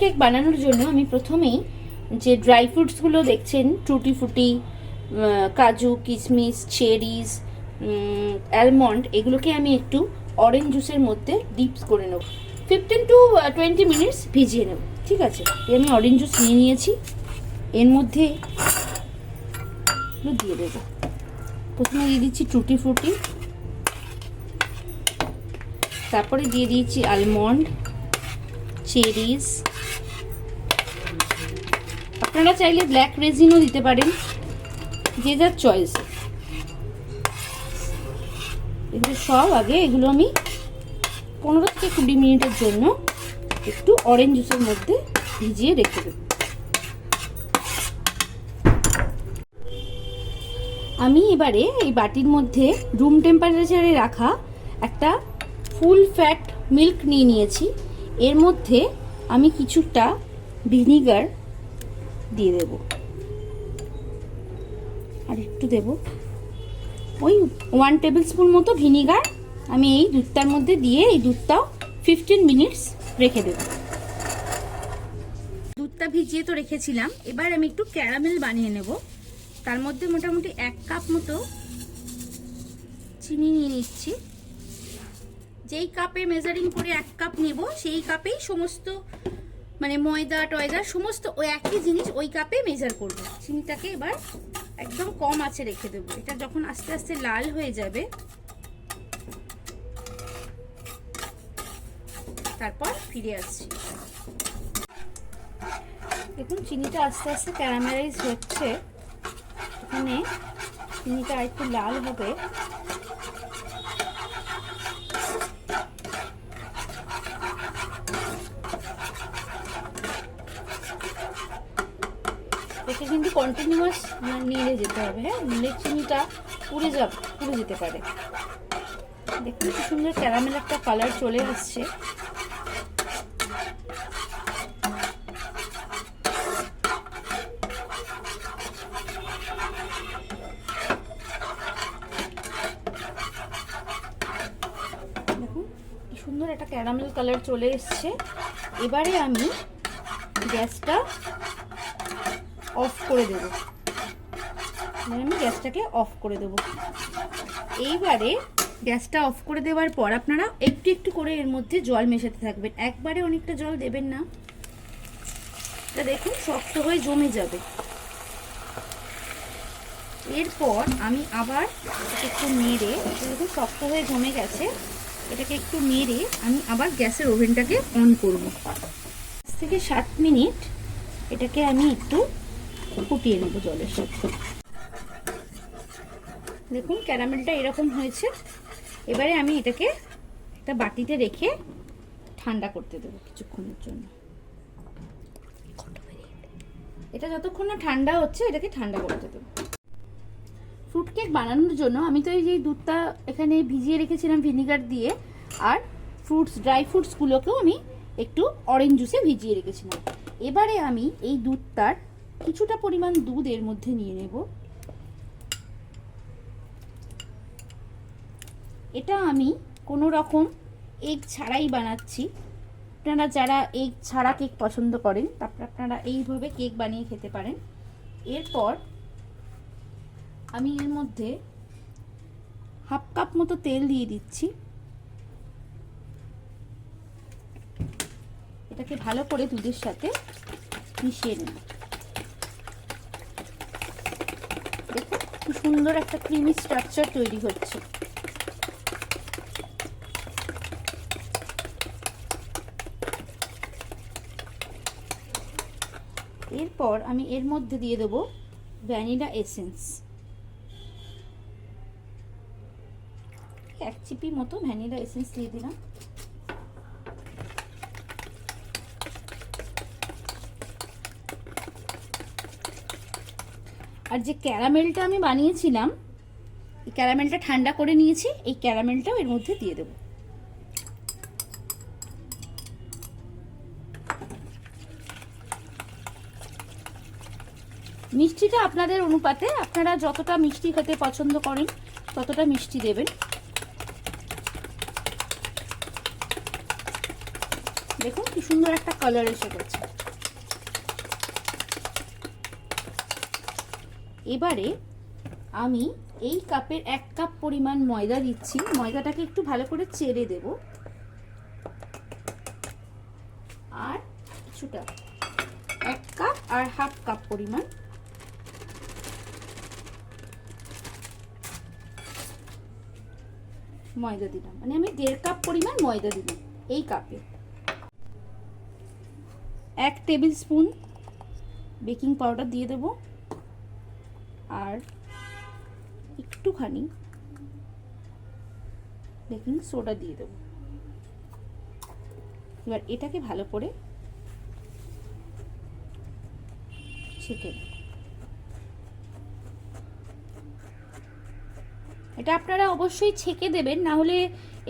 Cake বানানোর জন্য আমি প্রথমেই যে ড্রাই ফ্রুটসগুলো দেখছেন টুটি ফুটি কাজু কিশমিশ চেরিজ অ্যালমন্ড এগুলোকে আমি একটু অরেঞ্জ জুসের মধ্যে ডিপস করে নেব। ফিফটিন টু টোয়েন্টি মিনিটস ভিজিয়ে নেব, ঠিক আছে? আমি অরেঞ্জ জুস নিয়ে নিয়েছি। এর মধ্যে দিয়ে দেবো। প্রথমে দিয়ে দিচ্ছি টুটি ফ্রুটি তারপরে দিয়ে দিয়েছি আলমন্ড চেরিজ আপনারা চাইলে ব্ল্যাক রেজিনও দিতে পারেন, যে যার চয়েস এগুলো সব আগে এগুলো আমি পনেরো থেকে কুড়ি মিনিটের জন্য একটু অরেঞ্জ জুসের মধ্যে ভিজিয়ে রেখে দেব। আমি এবারে এই বাটির মধ্যে রুম টেম্পারেচারে রাখা একটা ফুল ফ্যাট মিল্ক নিয়ে নিয়েছি। এর মধ্যে আমি কিছুটা ভিনিগার দিয়ে দেব। আর একটু দেব। ওই ওয়ান টেবিল স্পুন মতো ভিনিগার আমি এই দুধটার মধ্যে দিয়ে এই দুধটাও ফিফটিন মিনিটস রেখে দেব। দুধটা ভিজিয়ে তো রেখেছিলাম। এবার আমি একটু ক্যারামেল বানিয়ে নেব। তার মধ্যে মোটামুটি এক কাপ মতো চিনি নিয়ে নিচ্ছি। যেই কাপে মেজারিং করে এক কাপ নেব, সেই কাপেই সমস্ত মানে ময়দা, টয়দা, সমস্ত ওই একই জিনিস ওই কাপে মেজার করব। চিনিটাকে এবার একদম কম আছে রেখে দেবো। এটা যখন আস্তে আস্তে লাল হয়ে যাবে, তারপর ফিরে আসছি। দেখুন, চিনিটা আস্তে আস্তে ক্যারামেলাইজ হচ্ছে। এখানে চিনিটা একটু লাল হবে একে কিন্তু কন্টিনিউয়াস নেড়ে যেতে হবে হ্যাঁ? নিলে চিনিটা পুড়ে যাবে পুড়ে যেতে পারে। দেখুন কি সুন্দর ক্যারামেল একটা কালার চলে কি সুন্দর একটা ক্যারামেল কালার চলে এসছে। এবারে আমি গ্যাসটা অফ করে দেব। এবার আমি গ্যাসটাকে অফ করে দেব। এইবারে গ্যাসটা অফ করে দেওয়ার পর আপনারা একটু একটু করে এর মধ্যে জল মেশাতে থাকবেন। একবারে অনেকটা জল দেবেন না। এটা দেখুন, শক্ত হয়ে জমে যাবে। এরপর আমি আবার একটু মেরে দেখুন শক্ত হয়ে জমে গেছে। এটাকে একটু মেরে আমি আবার গ্যাসের ওভেনটাকে অন করব। থেকে সাত মিনিট এটাকে আমি একটু ফুটিয়ে নেব জলের সাথে দেখুন, ক্যারামেলটা এরকম হয়েছে। এবারে আমি এটাকে একটা বাটিতে রেখে ঠান্ডা করতে দেবো কিছুক্ষণের জন্য। এটা যতক্ষণ না ঠান্ডা হচ্ছে, এটাকে ঠান্ডা করতে দেবো। ফ্রুট কেক বানানোর জন্য আমি তো এই যে দুধটা এখানে ভিজিয়ে রেখেছিলাম ভিনিগার দিয়ে, আর ফ্রুটস, ড্রাই ফ্রুটসগুলোকেও আমি একটু অরেঞ্জ জুসে ভিজিয়ে রেখেছিলাম। এবারে আমি এই দুধটার কিছুটা পরিমাণ দুধ এর মধ্যে নিয়ে নেব। এটা আমি কোনো রকম এগ ছাড়াই বানাচ্ছি। আপনারা যারা এগ ছাড়া কেক পছন্দ করেন তারপর আপনারা এইভাবে কেক বানিয়ে খেতে পারেন। এরপর আমি এর মধ্যে হাফ কাপ মতো তেল দিয়ে দিচ্ছি। এটাকে ভালো করে দুধের সাথে মিশিয়ে নেব দেখুন কি সুন্দর একটা ক্রিমি স্ট্রাকচার তৈরি হচ্ছে। এরপর আমি এর মধ্যে দিয়ে দেবো ভ্যানিলা এসেন্স এক চিপি মতো ভ্যানিলা এসেন্স দিয়ে দিলাম। আর যে ক্যারামেলটা আমি বানিয়েছিলাম, এই ক্যারামেলটা ঠান্ডা করে নিয়েছি, এই ক্যারামেলটাও এর মধ্যে দিয়ে দেবো। মিষ্টিটা আপনাদের অনুপাতে, আপনারা যতটা মিষ্টি খেতে পছন্দ করেন, ততটা মিষ্টি দেবেন। দেখুন কি সুন্দর একটা কালার এসে গেছে এবারে আমি এই কাপের এক কাপ পরিমাণ ময়দা দিচ্ছি। ময়দাটাকে একটু ভালো করে চেড়ে দেব। আর কিছুটা, এক কাপ আর হাফ কাপ পরিমাণ। ময়দা দিলাম। মানে আমি দেড় কাপ পরিমাণ ময়দা দিলাম এই কাপে। এক টেবিল স্পুন বেকিং পাউডার দিয়ে দেব। আর একটুখানি বেকিং সোডা দিয়ে দেব। এবার এটাকে ভালো করে ছেঁকে এটা আপনারা অবশ্যই ছেঁকে দেবেন, না হলে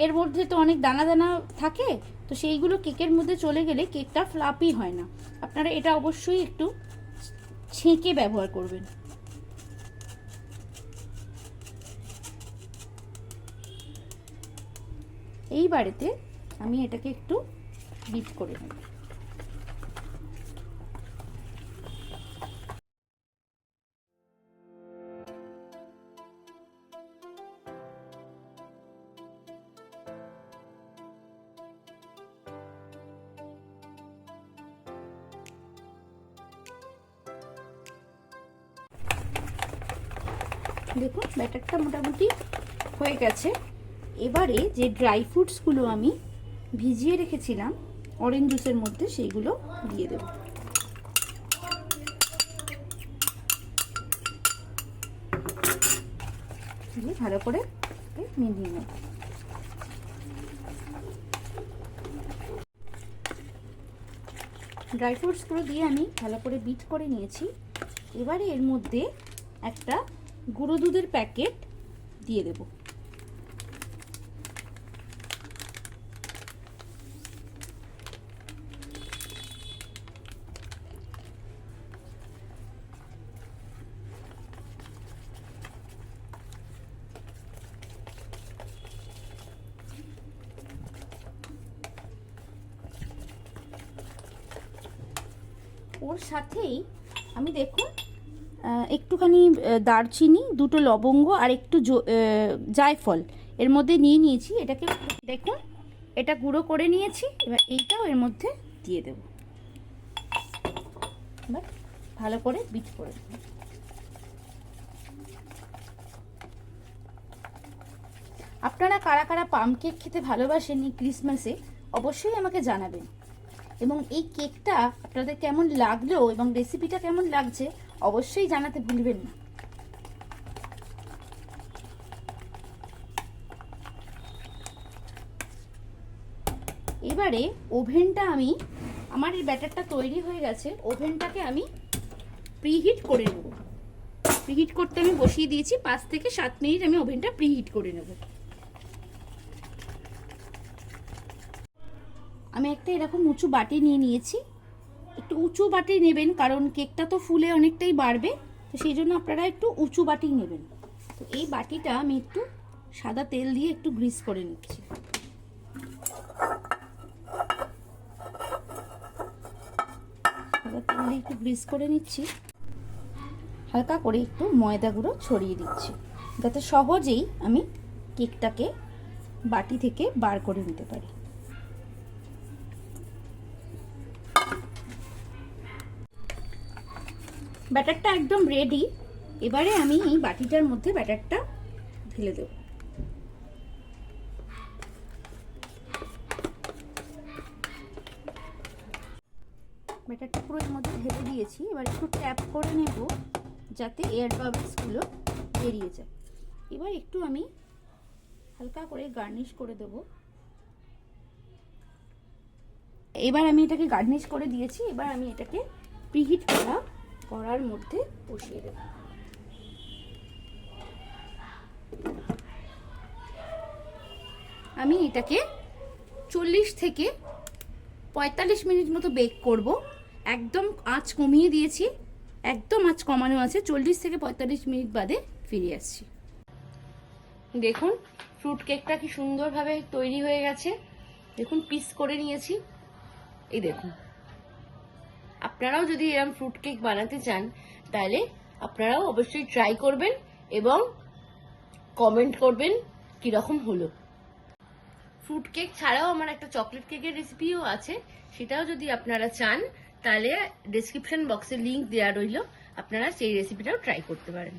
এর মধ্যে তো অনেক দানা দানা থাকে, তো সেইগুলো কেকের মধ্যে চলে গেলে কেকটা ফ্লাপি হয় না। আপনারা এটা অবশ্যই একটু ছেঁকে ব্যবহার করবেন। এই বাড়িতে আমি এটাকে একটু বিট করে নেব। দেখুন ব্যাটারটা মোটামুটি হয়ে গেছে। এবারে যে ড্রাই ফ্রুটসগুলো আমি ভিজিয়ে রেখেছিলাম অরেঞ্জ জুসের মধ্যে সেইগুলো দিয়ে দেব। ভালো করে মিলিয়ে নেব। ড্রাই ফ্রুটসগুলো দিয়ে আমি ভালো করে বিট করে নিয়েছি। এবারে এর মধ্যে একটা গুঁড়ো দুধের প্যাকেট দিয়ে দেব। ওর সাথেই আমি দেখুন একটুখানি দারচিনি, দুটো লবঙ্গ আর একটু জায়ফল। এর মধ্যে নিয়ে নিয়েছি, এটাকে দেখুন, এটা গুঁড়ো করে নিয়েছি, এবার এইটাও এর মধ্যে দিয়ে দেব। এবার ভালো করে বিট করে দেব আপনারা কারা কারা পাম কেক খেতে ভালোবাসেন এই ক্রিসমাসে, অবশ্যই আমাকে জানাবেন। এবং এই কেকটা আপনাদের কেমন লাগল এবং রেসিপিটা কেমন লাগছে, অবশ্যই জানাতে ভুলবেন না। এবারে ওভেনটা আমি, আমার এই ব্যাটারটা তৈরি হয়ে গেছে, ওভেনটাকে আমি প্রিহিট করে নেব। প্রিহিট করতে আমি বসিয়ে দিয়েছি, পাঁচ থেকে সাত মিনিট আমি ওভেনটা প্রিহিট করে নেব। আমি একটা এরকম উঁচু বাটি নিয়ে নিয়েছি। একটু উঁচু বাটি নেবেন, কারণ কেকটা তো ফুলে অনেকটাই বাড়বে। তো সেই জন্য আপনারা একটু উঁচু বাটি নেবেন। তো এই বাটিটা আমি একটু সাদা তেল দিয়ে একটু গ্রিস করে নিচ্ছি। সাদা তেল দিয়ে একটু গ্রিস করে নিচ্ছি। হালকা করে একটু ময়দা গুঁড়ো ছড়িয়ে দিচ্ছি। যাতে সহজেই আমি কেকটাকে বাটি থেকে বার করে নিতে পারি। ব্যাটারটা একদম রেডি এবারে আমি এই বাটিটার মধ্যে ব্যাটারটা ঢেলে দেব। ব্যাটারটা পুরো এর মধ্যে ঢেলে দিয়েছি। এবার একটু ট্যাপ করে নেব যাতে এয়ার বাবলসগুলো বেরিয়ে যায়। এবার একটু আমি হালকা করে গার্নিশ করে দেব। এবার আমি এটাকে গার্নিশ করে দিয়েছি। এবার আমি এটাকে প্রিহিট করা কড়ার মধ্যে বসিয়ে দেব। আমি এটাকে চল্লিশ থেকে পঁয়তাল্লিশ মিনিট মতো বেক করব। একদম আঁচ কমিয়ে দিয়েছি। একদম আঁচ কমানো আছে। চল্লিশ থেকে পঁয়তাল্লিশ মিনিট বাদে ফিরে আসছি। দেখুন, ফ্রুট কেকটা কি সুন্দরভাবে তৈরি হয়ে গেছে। দেখুন, পিস করে নিয়েছি। এই দেখুন। আপনারাও যদি এরম ফ্রুট কেক বানাতে চান, তাহলে আপনারাও অবশ্যই ট্রাই করবেন এবং কমেন্ট করবেন কীরকম হলো। ফ্রুট কেক ছাড়াও আমার একটা চকলেট কেকের রেসিপিও আছে, সেটাও যদি আপনারা চান, তাহলে ডেসক্রিপশন বক্সে লিঙ্ক দেওয়া রইল, আপনারা সেই রেসিপিটাও ট্রাই করতে পারেন।